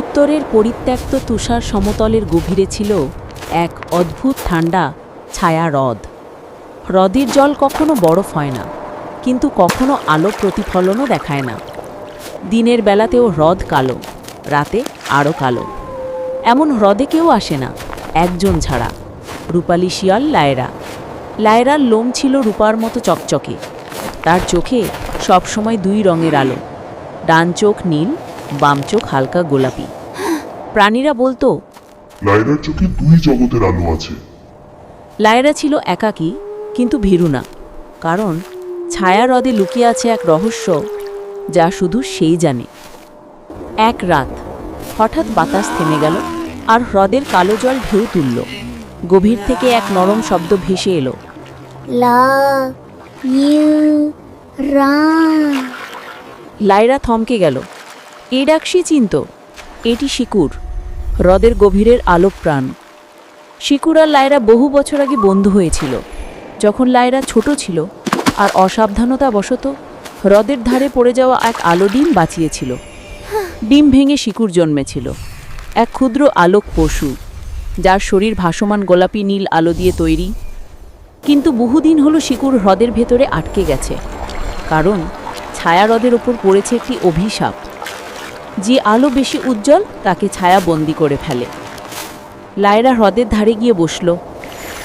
উত্তরের পরিত্যক্ত তুষার সমতলের গভীরে ছিল এক অদ্ভুত ঠান্ডা, ছায়া হ্রদ। হ্রদের জল কখনো বরফ হয় না, কিন্তু কখনো আলো প্রতিফলনও দেখায় না। দিনের বেলাতেও হ্রদ কালো, রাতে আরও কালো। এমন হ্রদে কেউ আসে না, একজন ছাড়া। রূপালী শিয়াল লায়রা। লায়রার লোম ছিল রূপার মতো চকচকে। তার চোখে সবসময় দুই রঙের আলো। ডান চোখ নীল, বাম চোখ হালকা গোলাপি। প্রাণীরা বলতো লাইলার চোখে দুই জগতের আলো আছে। লায়রা ছিল একাকী কিন্তু ভীরু না। কারণ ছায়া হ্রদে লুকিয়ে আছে এক রহস্য যা শুধু সেই জানে। এক রাত হঠাৎ বাতাস থেমে গেল আর হ্রদের কালো জল ঢেউ তুলল। গভীর থেকে এক নরম শব্দ ভেসে এলো। লা লায়রা থমকে গেল। এ ডাক সে চিনত এটি শিকুর। হ্রদের গভীরের আলোক প্রাণ শিকুর আর লায়রা বহু বছর আগে বন্ধু হয়েছিল। যখন লায়রা ছোট ছিল আর অসাবধানতা বশত হ্রদের ধারে পড়ে যাওয়া এক আলো ডিম বাঁচিয়েছিল। ডিম ভেঙে শিকুর জন্মেছিল। এক ক্ষুদ্র আলোক পশু, যার শরীর ভাসমান গোলাপি নীল আলো দিয়ে তৈরি। কিন্তু বহুদিন হলো শিকুর হ্রদের ভেতরে আটকে গেছে। কারণ ছায়া হ্রদের ওপর পড়েছে একটি অভিশাপ। যে আলো বেশি উজ্জ্বল তাকে ছায়া বন্দি করে ফেলে। লায়রা হ্রদের ধারে গিয়ে বসল।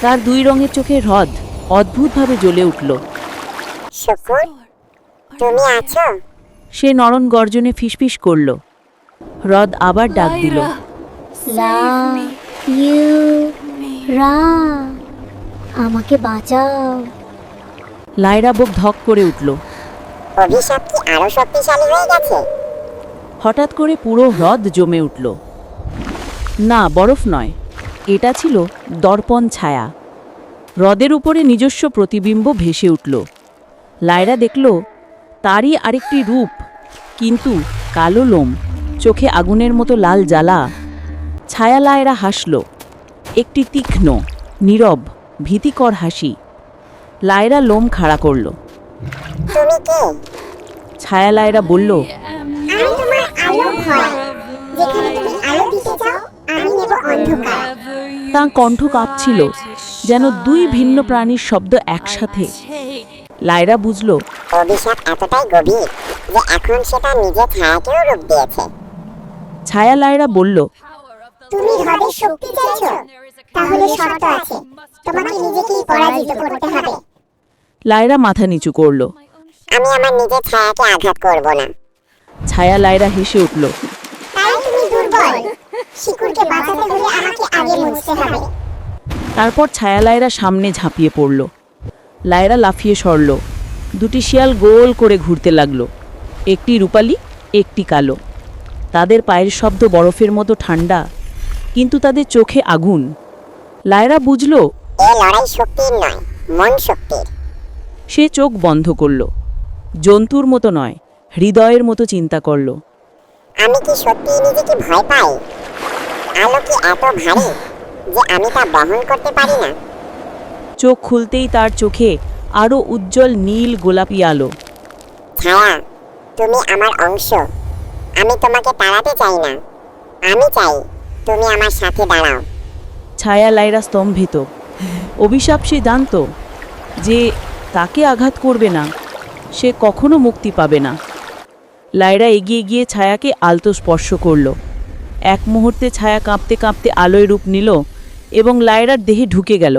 তার দুই রঙের চোখে হ্রদ অদ্ভুতভাবে জ্বলে উঠল। সে নরন গর্জনে ফিসফিস করল। হ্রদ আবার ডাক দিল। লা আমাকে বাঁচাও। লায়রা বুক ধক করে উঠল। অভিশাপ কি আরও শক্তিশালী হয়ে গেছে? হঠাৎ করে পুরো হ্রদ জমে উঠল। না বরফ নয়। এটা ছিল দর্পণ ছায়া। হ্রদের উপরে নিজস্ব প্রতিবিম্ব ভেসে উঠল। লায়রা দেখল তারই আরেকটি রূপ কিন্তু কালো লোম চোখে আগুনের মতো লাল জ্বালা। ছায়া লায়রা হাসল। একটি তীক্ষ্ণ নীরব ভীতিকর হাসি। লায়রা লোম খাড়া করল। তুমি কে? ছায়া লায়রা বলল আলো ভয় যেখানে তুমি আলো দিতে চাও আমি নেব অন্ধকার। তাঁর কণ্ঠ কাঁপছিল যেন দুই ভিন্ন প্রাণীর শব্দ একসাথে। লায়রা বুঝল অভিশাপ এতটাই গভীর যে এখন সেটা নিজের ছায়াকেও রূপ দিয়েছে। ছায়া লায়রা বলল তুমি হ্রদের শক্তি চাইছো? তাহলে শর্ত আছে তোমাকে নিজেকেই পরাজিত করতে হবে। লায়রা মাথা নিচু করল। আমি আমার নিজের ছায়াকে আঘাত করব না। ছায়া লায়রা হেসে উঠল তাই তুমি দুর্বল? শিকুরকে বাঁচাতে হলে আমাকে আগে মুছতে হবে। তারপর ছায়া লায়রা সামনে ঝাঁপিয়ে পড়ল। লায়রা লাফিয়ে সরল। দুটি শিয়াল গোল করে ঘুরতে লাগল। একটি রূপালি একটি কালো। তাদের পায়ের শব্দ বরফের মতো ঠান্ডা কিন্তু তাদের চোখে আগুন। লায়রা বুঝল মন সে চোখ বন্ধ করল। জন্তুর মতো নয়। হৃদয়ের মতো চিন্তা করল। আমি কি সত্যি নিজেকে ভয় পাই? আলো কি এত ভারী যে আমি তা বহন করতে পারি না? চোখ খুলতেই তার চোখে আরও উজ্জ্বল নীল গোলাপি আলো। ছায়া তুমি আমার অংশ। আমি তোমাকে তাড়াতে চাই না। আমি চাই তুমি আমার সাথে দাঁড়াও। ছায়া লাইরা স্তম্ভিত। অভিশাপ সে জানত যে তাকে আঘাত করবে না সে কখনো মুক্তি পাবে না। লায়রা এগিয়ে গিয়ে ছায়াকে আলতো স্পর্শ করল। এক মুহূর্তে ছায়া কাঁপতে কাঁপতে আলোয় রূপ নিল এবং লায়রার দেহে ঢুকে গেল।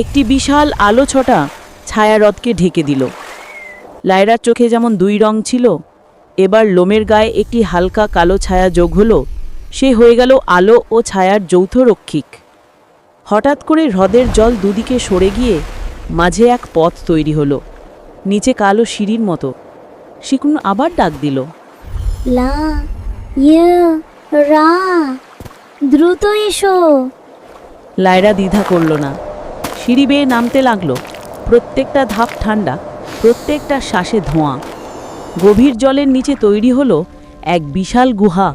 একটি বিশাল আলো ছটা ছায়া রথকে ঢেকে দিল। লায়রার চোখে যেমন দুই রং ছিল, এবার লোমের গায়ে একটি হালকা কালো ছায়া যোগ হলো, সে হয়ে গেল আলো ও ছায়ার যৌথ রক্ষিক। হঠাৎ করে হ্রদের জল দুদিকে সরে গিয়ে মাঝে এক পথ তৈরি হলো, নিচে কালো সিঁড়ির মতো। শিকুন আবার ডাক দিল। লা ইয়ে রা দ্রুত এসো। লায়রা দ্বিধা করল না। সিঁড়ি বেয়ে নামতে লাগল। প্রত্যেকটা ধাপ ঠান্ডা প্রত্যেকটা শ্বাসে ধোঁয়া। গভীর জলের নিচে তৈরি হলো এক বিশাল গুহা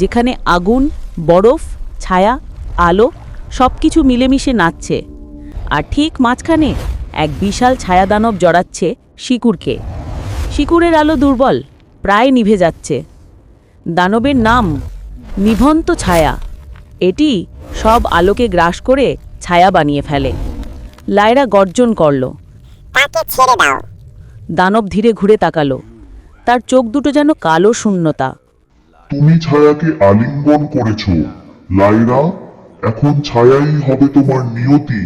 যেখানে আগুন বরফ ছায়া আলো সব কিছু মিলেমিশে নাচছে। আর ঠিক মাঝখানে এক বিশাল ছায়াদানব জড়াচ্ছে শিকুরকে। শিকুরের আলো দুর্বল প্রায় নিভে যাচ্ছে। দানবের নাম নিভন্ত ছায়া। এটি সব আলোকে গ্রাস করে ছায়া বানিয়ে ফেলে। লায়রা গর্জন করল তাকে ছেড়ে দাও। দানব ধীরে ঘুরে তাকালো। তার চোখ দুটো যেন কালো শূন্যতা। তুমি ছায়াকে আলিঙ্গন করেছ লাইরা এখন ছায়াই হবে তোমার নিয়তি।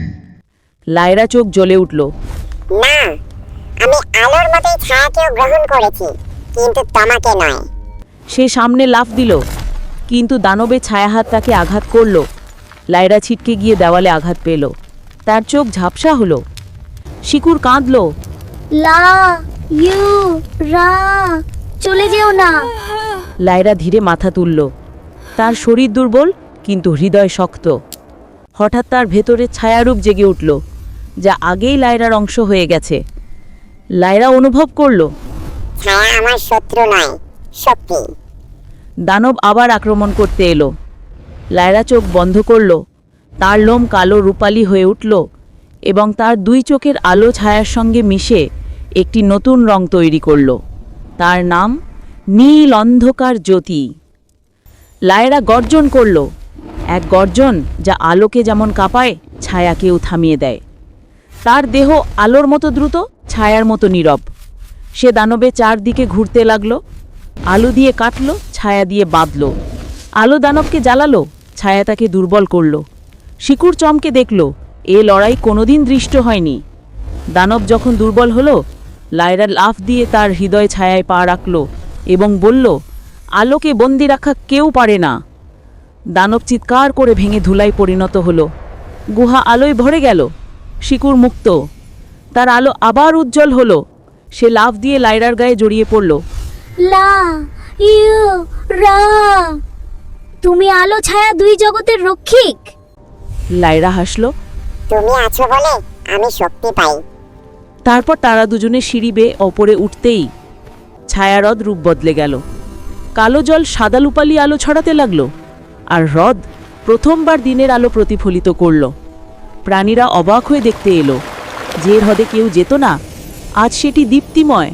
লায়রা চোখ জ্বলে উঠল না আমি আলোর মতোই ছায়াকেও গ্রহণ করেছি কিন্তু তোমাকে নয়। সে সামনে লাফ দিল কিন্তু দানবের ছায়াহাত তাকে আঘাত করল। লায়রা ছিটকে গিয়ে দেওয়ালে আঘাত পেল। তার চোখ ঝাপসা হলো। শিকুর কাঁদল। লা ইউ রা চলে যেও না। লায়রা ধীরে মাথা তুলল। তার শরীর দুর্বল কিন্তু হৃদয় শক্ত। হঠাৎ তার ভেতরে ছায়ারূপ জেগে উঠল যা আগেই লায়রার অংশ হয়ে গেছে। লায়রা অনুভব করল। ছায়া আমার শত্রু নয় শক্তি দানব আবার আক্রমণ করতে এলো। লায়রা চোখ বন্ধ করল তার লোম কালো রূপালি হয়ে উঠল এবং তার দুই চোখের আলো ছায়ার সঙ্গে মিশে একটি নতুন রং তৈরি করল। তার নাম নীল অন্ধকার জ্যোতি। লায়রা গর্জন করল এক গর্জন যা আলোকে যেমন কাঁপায় ছায়াকেও থামিয়ে দেয়। তার দেহ আলোর মতো দ্রুত, ছায়ার মতো নীরব। সে দানবে চারদিকে ঘুরতে লাগল, আলো দিয়ে কাটলো, ছায়া দিয়ে বাঁধল। আলো দানবকে জ্বালালো, ছায়া তাকে দুর্বল করল। শিকুর চমকে দেখল, এ লড়াই কোনোদিন দৃষ্ট হয়নি। দানব যখন দুর্বল হলো লায়রা লাফ দিয়ে তার হৃদয় ছায়ায় পা রাখল এবং বলল, আলোকে বন্দি রাখা কেউ পারে না। দানব চিৎকার করে ভেঙে ধুলায় পরিণত হলো। গুহা আলোয় ভরে গেল। শিকুর মুক্ত। তার আলো আবার উজ্জ্বল হলো। সে লাফ দিয়ে লায়রার গায়ে জড়িয়ে পড়ল। লা ইউ রা। তুমি আলো ছায়া দুই জগতের রক্ষিক। লায়রা হাসল। তুমি আছো বলে আমি শক্তি পাই। তারপর তারা দুজনে সিঁড়ি বেয়ে ওপরে উঠতেই ছায়ারদ রূপ বদলে গেল। কালো জল সাদা লুপালি আলো ছড়াতে লাগল। আর হ্রদ প্রথমবার দিনের আলো প্রতিফলিত করল। প্রাণীরা অবাক হয়ে দেখতে এলো। যে হ্রদে কেউ যেত না। আজ সেটি দীপ্তিময়।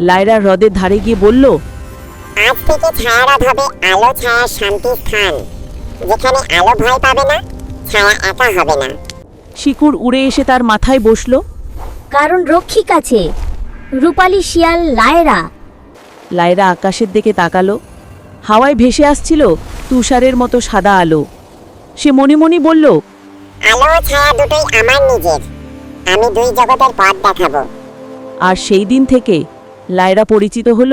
লায়রা হ্রদের ধারে গিয়ে বলল আজ থেকে ছায়ারাত হবে আলো ছায়ার শান্তি স্থান। যেখানে আলো ভয় পাবে না ছায়া একা হবে না। শিকুর উড়ে এসে তার মাথায় বসল। কারণ রক্ষিক আছে। রূপালী শিয়াল লায়রা। লায়রা আকাশের দিকে তাকালো। হাওয়ায় ভেসে আসছিল তুষারের মতো সাদা আলো। সে মনে মনে বলল ছায়া দুটোই আমার নিজের। আমি দুই জগতের পথ আর সেই দিন থেকে লায়রা পরিচিত হল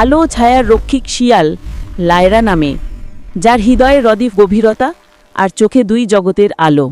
আলো ছায়ার রক্ষিক শিয়াল লায়রা নামে, যার হৃদয়ে রদীপ গভীরতা আর চোখে দুই জগতের আলো।